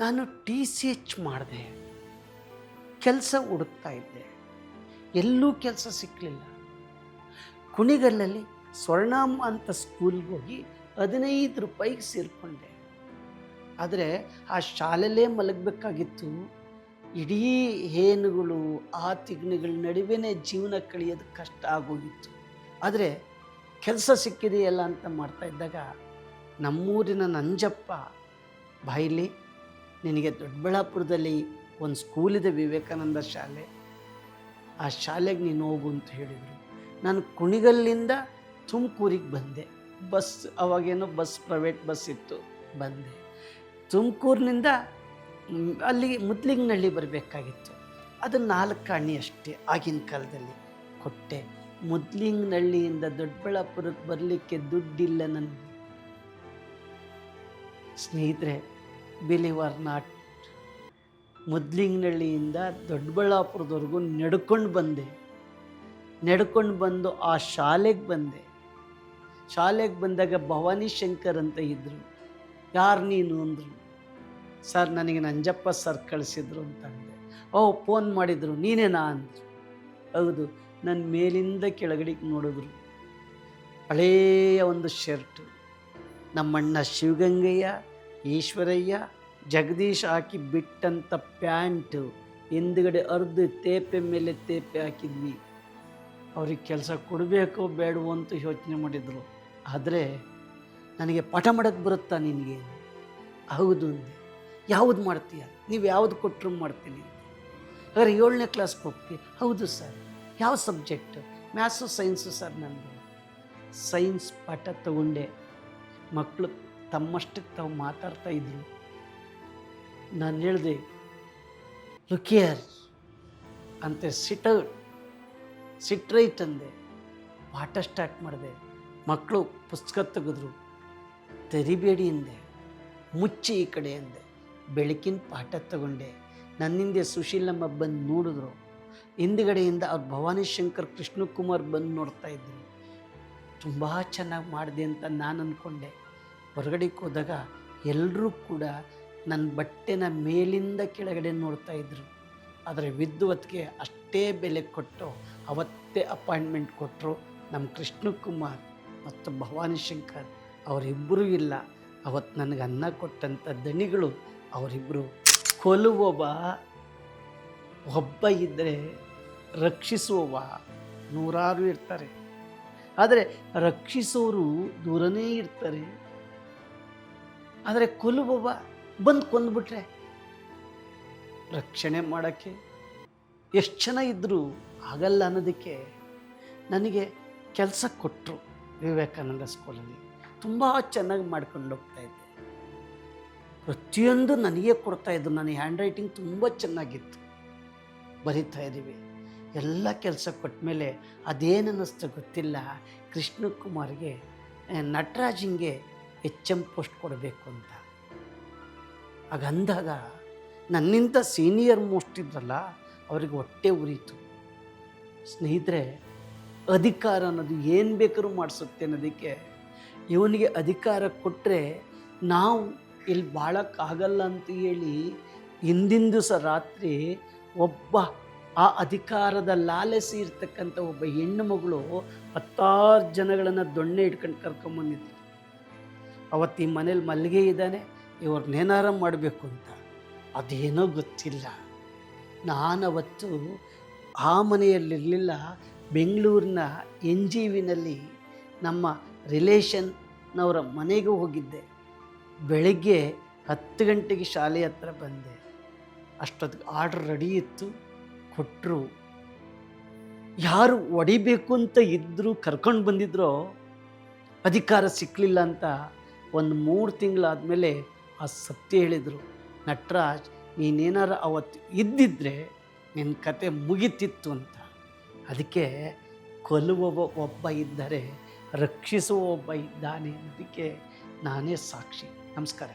ನಾನು T C H ಮಾಡಿದೆ. ಕೆಲಸ ಹುಡುಕ್ತಾ ಇದ್ದೆ. ಎಲ್ಲೂ ಕೆಲಸ ಸಿಕ್ಕಲಿಲ್ಲ ಕುಣಿಗಲ್ಲಲ್ಲಿ ಸ್ವರ್ಣಾಮ್ ಅಂತ ಸ್ಕೂಲ್ಗೆ ಹೋಗಿ ಹದಿನೈದು ರೂಪಾಯಿಗೆ ಸೇರಿಕೊಂಡೆ. ಆದರೆ ಆ ಶಾಲೆಯಲ್ಲೇ ಮಲಗಬೇಕಾಗಿತ್ತು. ಇಡೀ ಹೇನುಗಳು, ಆ ತಿಗ್ನಿಗಳ ನಡುವೆನೇ ಜೀವನ ಕಳೆಯೋದು ಕಷ್ಟ ಆಗೋಗಿತ್ತು. ಆದರೆ ಕೆಲಸ ಸಿಕ್ಕಿದೆಯಲ್ಲ ಅಂತ ಮಾಡ್ತಾ ಇದ್ದಾಗ ನಮ್ಮೂರಿನ ನಂಜಪ್ಪ ಬಾಯಿಲಿ ನಿನಗೆ ದೊಡ್ಡಬಳ್ಳಾಪುರದಲ್ಲಿ ಒಂದು ಸ್ಕೂಲಿದೆ ವಿವೇಕಾನಂದ ಶಾಲೆ. ಆ ಶಾಲೆಗೆ ನೀನು ಹೋಗು ಅಂತ ಹೇಳಿದರು. ನಾನು ಕುಣಿಗಲ್ಲಿಂದ ತುಮಕೂರಿಗೆ ಬಂದೆ. ಬಸ್, ಅವಾಗೇನೋ ಬಸ್, ಪ್ರೈವೇಟ್ ಬಸ್ ಇತ್ತು. ಬಂದೆ. ತುಮಕೂರಿನಿಂದ ಅಲ್ಲಿ ಅಲ್ಲಿಗೆ ಮುದ್ಲಿಂಗನಹಳ್ಳಿ ಬರಬೇಕಾಗಿತ್ತು. ಅದು ನಾಲ್ಕು ಕಾಣಿ ಅಷ್ಟೇ ಆಗಿನ ಕಾಲದಲ್ಲಿ. ಕೊಟ್ಟೆ. ಮುದ್ಲಿಂಗ್ನಳ್ಳಿಯಿಂದ ದೊಡ್ಡಬಳ್ಳಾಪುರಕ್ಕೆ ಬರಲಿಕ್ಕೆ ದುಡ್ಡಿಲ್ಲ ನನ್ನ ಸ್ನೇಹಿತರೆ. Believe or not. ಮುದ್ಲಿಂಗನಹಳ್ಳಿಯಿಂದ ದೊಡ್ಡಬಳ್ಳಾಪುರದವರೆಗೂ ನಡ್ಕೊಂಡು ಬಂದೆ. ನಡ್ಕೊಂಡು ಬಂದು ಆ ಶಾಲೆಗೆ ಬಂದೆ. ಶಾಲೆಗೆ ಬಂದಾಗ ಭವಾನಿ ಶಂಕರ್ ಅಂತ ಇದ್ದರು ಯಾರು ನೀನು ಅಂದರು. ಸರ್, ನನಗೆ ನಂಜಪ್ಪ ಸರ್ ಕಳಿಸಿದ್ರು ಅಂತ ಅಂದೆ. ಓ, ಫೋನ್ ಮಾಡಿದರು. ನೀನೇನಾ ಅಂದರು. ಹೌದು ನನ್ನ ಮೇಲಿಂದ ಕೆಳಗಡೆಗೆ ನೋಡಿದ್ರು. ಹಳೆಯ ಒಂದು ಶರ್ಟು. ನಮ್ಮಣ್ಣ ಶಿವಗಂಗಯ್ಯ ಈಶ್ವರಯ್ಯ, ಜಗದೀಶ್ ಹಾಕಿ ಬಿಟ್ಟಂಥ ಪ್ಯಾಂಟು ಹಿಂದ್ಗಡೆ ಅರ್ಧ ತೇಪೆ ಮೇಲೆ ತೇಪೆ ಹಾಕಿದ್ವಿ. ಅವ್ರಿಗೆ ಕೆಲಸ ಕೊಡಬೇಕೋ ಬೇಡವೋ ಅಂತ ಯೋಚನೆ ಮಾಡಿದರು. ಆದರೆ ನನಗೆ ಪಾಠ ಮಾಡೋಕ್ಕೆ ಬರುತ್ತಾ ನಿನಗೆ? ಹೌದು ಅಂದೆ. ಯಾವುದು ಮಾಡ್ತೀಯ? ನೀವು ಯಾವುದು ಕೊಟ್ಟರು ಮಾಡ್ತೀನಿ ಆದ್ರೆ ಏಳನೇ ಕ್ಲಾಸ್ಗೆ ಹೋಗ್ತೀವಿ ಹೌದು ಸರ್ ಯಾವ ಸಬ್ಜೆಕ್ಟ್ ಮ್ಯಾಥ್ಸು ಸೈನ್ಸು ಸರ್ ನನಗೆ ಸೈನ್ಸ್ ಪಾಠ ತಗೊಂಡೆ. ಮಕ್ಕಳು ತಮ್ಮಷ್ಟಕ್ಕೆ ತಾವು ಮಾತಾಡ್ತಾ ಇದ್ರು. ನಾನು ಹೇಳಿದೆ ಲುಕಿಯರ್ ಅಂತೆ ಸಿಟೌಟ್ ಸಿಟ್ರೈಟ್ ಅಂದೆ. ಪಾಠ ಸ್ಟಾರ್ಟ್ ಮಾಡಿದೆ. ಮಕ್ಕಳು ಪುಸ್ತಕ ತೆಗೆದ್ರು. ತೆರಿಬೇಡಿ ಅಂದೆ. ಮುಚ್ಚಿ ಈ ಕಡೆ ಅಂದೆ. ಬೆಳಕಿನ ಪಾಠ ತಗೊಂಡೆ. ನನ್ನಿಂದೆ ಸುಶೀಲಮ್ಮ ಬಂದು ನೋಡಿದ್ರು. ಹಿಂದ್ಗಡೆಯಿಂದ ಅವ್ರು ಭವಾನಿ ಶಂಕರ್ ಕೃಷ್ಣಕುಮಾರ್ ಬಂದು ನೋಡ್ತಾ ಇದ್ರು. ತುಂಬ ಚೆನ್ನಾಗಿ ಮಾಡಿದೆ ಅಂತ ನಾನು ಅಂದ್ಕೊಂಡೆ ಹೊರಗಡೆಗೆ ಹೋದಾಗ ಎಲ್ಲರೂ ಕೂಡ ನನ್ನ ಬಟ್ಟೆನ ಮೇಲಿಂದ ಕೆಳಗಡೆ ನೋಡ್ತಾ ಇದ್ರು. ಆದರೆ ವಿದ್ವತ್ಗೆ ಅಷ್ಟೇ ಬೆಲೆ ಕೊಟ್ಟು ಅವತ್ತೇ ಅಪಾಯಿಂಟ್ಮೆಂಟ್ ಕೊಟ್ಟರು ನಮ್ಮ ಕೃಷ್ಣಕುಮಾರ್ ಮತ್ತು ಭವಾನಿ ಶಂಕರ್. ಅವರಿಬ್ಬರೂ ಇಲ್ಲ. ಅವತ್ತು ನನಗೆ ಅನ್ನ ಕೊಟ್ಟಂಥ ದಣಿಗಳು ಅವರಿಬ್ಬರು ಕೊಲ್ಲುವವ ಒಬ್ಬ ಇದ್ದರೆ ರಕ್ಷಿಸುವವ ನೂರಾರು ಇರ್ತಾರೆ. ಆದರೆ ರಕ್ಷಿಸೋರು ದೂರನೇ ಇರ್ತಾರೆ. ಆದರೆ ಕೊಲ್ಲುವವ ಬಂದು ಕೊಂದ್ಬಿಟ್ರೆ ರಕ್ಷಣೆ ಮಾಡೋಕ್ಕೆ ಎಷ್ಟು ಜನ ಇದ್ದರೂ ಆಗಲ್ಲ ಅನ್ನೋದಕ್ಕೆ ನನಗೆ ಕೆಲಸ ಕೊಟ್ಟರು ವಿವೇಕಾನಂದ ಸ್ಕೂಲಲ್ಲಿ. ತುಂಬ ಚೆನ್ನಾಗಿ ಮಾಡ್ಕೊಂಡು ಹೋಗ್ತಾ ಇದ್ದೆ. ಪ್ರತಿಯೊಂದು ನನಗೆ ಕೊಡ್ತಾ ಇದ್ದರು ನನ್ನ ಹ್ಯಾಂಡ್ ರೈಟಿಂಗ್ ತುಂಬ ಚೆನ್ನಾಗಿತ್ತು. ಬರಿತಾ ಇದ್ದೀವಿ. ಎಲ್ಲ ಕೆಲಸ ಕೊಟ್ಟ ಮೇಲೆ ಅದೇನು ಗೊತ್ತಿಲ್ಲ. ಕೃಷ್ಣಕುಮಾರ್ಗೆ, ನಟರಾಜಂಗೆ ಎಚ್ ಎಂ ಪೋಸ್ಟ್ ಕೊಡಬೇಕು ಅಂತ. ಆಗ ಅಂದಾಗ ನನ್ನಿಂದ ಸೀನಿಯರ್ ಮೋಸ್ಟ್ ಇದ್ರಲ್ಲ, ಅವ್ರಿಗೆ ಹೊಟ್ಟೆ ಉರಿತು. ಸ್ನೇಹಿತರೆ, ಅಧಿಕಾರ ಅನ್ನೋದು ಏನು ಬೇಕಾದ್ರೂ ಮಾಡಿಸುತ್ತೆ ಅನ್ನೋದಕ್ಕೆ ಇವನಿಗೆ ಅಧಿಕಾರ ಕೊಟ್ಟರೆ ನಾವು ಇಲ್ಲಿ ಬಾಳಕ್ಕಾಗಲ್ಲ ಅಂತ ಹೇಳಿ ಹಿಂದಿನ ದಿವಸ ರಾತ್ರಿ ಒಬ್ಬ ಆ ಅಧಿಕಾರದ ಲಾಲಸಿ ಇರ್ತಕ್ಕಂಥ ಒಬ್ಬ ಹೆಣ್ಣು ಮಗಳು ಹತ್ತಾರು ಜನಗಳನ್ನು ದೊಣ್ಣೆ ಇಟ್ಕೊಂಡು ಕರ್ಕೊಂಬಂದಿದ್ರು. ಅವತ್ತು ಈ ಮನೇಲಿ ಮಲ್ಲಿಗೆ ಇದ್ದಾನೆ ಇವ್ರನ್ನೇನಾರ ಮಾಡಬೇಕು ಅಂತ. ಅದೇನೋ ಗೊತ್ತಿಲ್ಲ. ನಾನವತ್ತು ಆ ಮನೆಯಲ್ಲಿರಲಿಲ್ಲ, ಬೆಂಗಳೂರಿನ ಎನ್ ಜಿ ವಿನಲ್ಲಿ ನಮ್ಮ ರಿಲೇಷನ್ನವರ ಮನೆಗೆ ಹೋಗಿದ್ದೆ. ಬೆಳಗ್ಗೆ ಹತ್ತು ಗಂಟೆಗೆ ಶಾಲೆ ಹತ್ರ ಬಂದೆ. ಅಷ್ಟೊತ್ತಿಗೆ ಆರ್ಡ್ರ್ ರೆಡಿ ಇತ್ತು ಕೊಟ್ಟರು ಯಾರು ಹೊಡಿಬೇಕು ಅಂತ ಇದ್ದರೂ ಕರ್ಕೊಂಡು ಬಂದಿದ್ರೋ, ಅಧಿಕಾರ ಸಿಕ್ಕಲಿಲ್ಲ ಅಂತ ಒಂದು ಮೂರು ತಿಂಗಳಾದಮೇಲೆ ಆ ಸತ್ಯ ಹೇಳಿದರು, ನಟರಾಜ್, ನೀನೇನಾರು ಅವತ್ತು ಇದ್ದಿದ್ರೆ ನಿನ್ನ ಕತೆ ಮುಗಿತಿತ್ತು ಅಂತ. ಅದಕ್ಕೆ ಕೊಲ್ಲುವ ಒಬ್ಬ ಇದ್ದರೆ, ರಕ್ಷಿಸುವ ಒಬ್ಬ ಇದ್ದಾನೆ ಅನ್ನೋದಕ್ಕೆ ನಾನೇ ಸಾಕ್ಷಿ. ನಮಸ್ಕಾರ.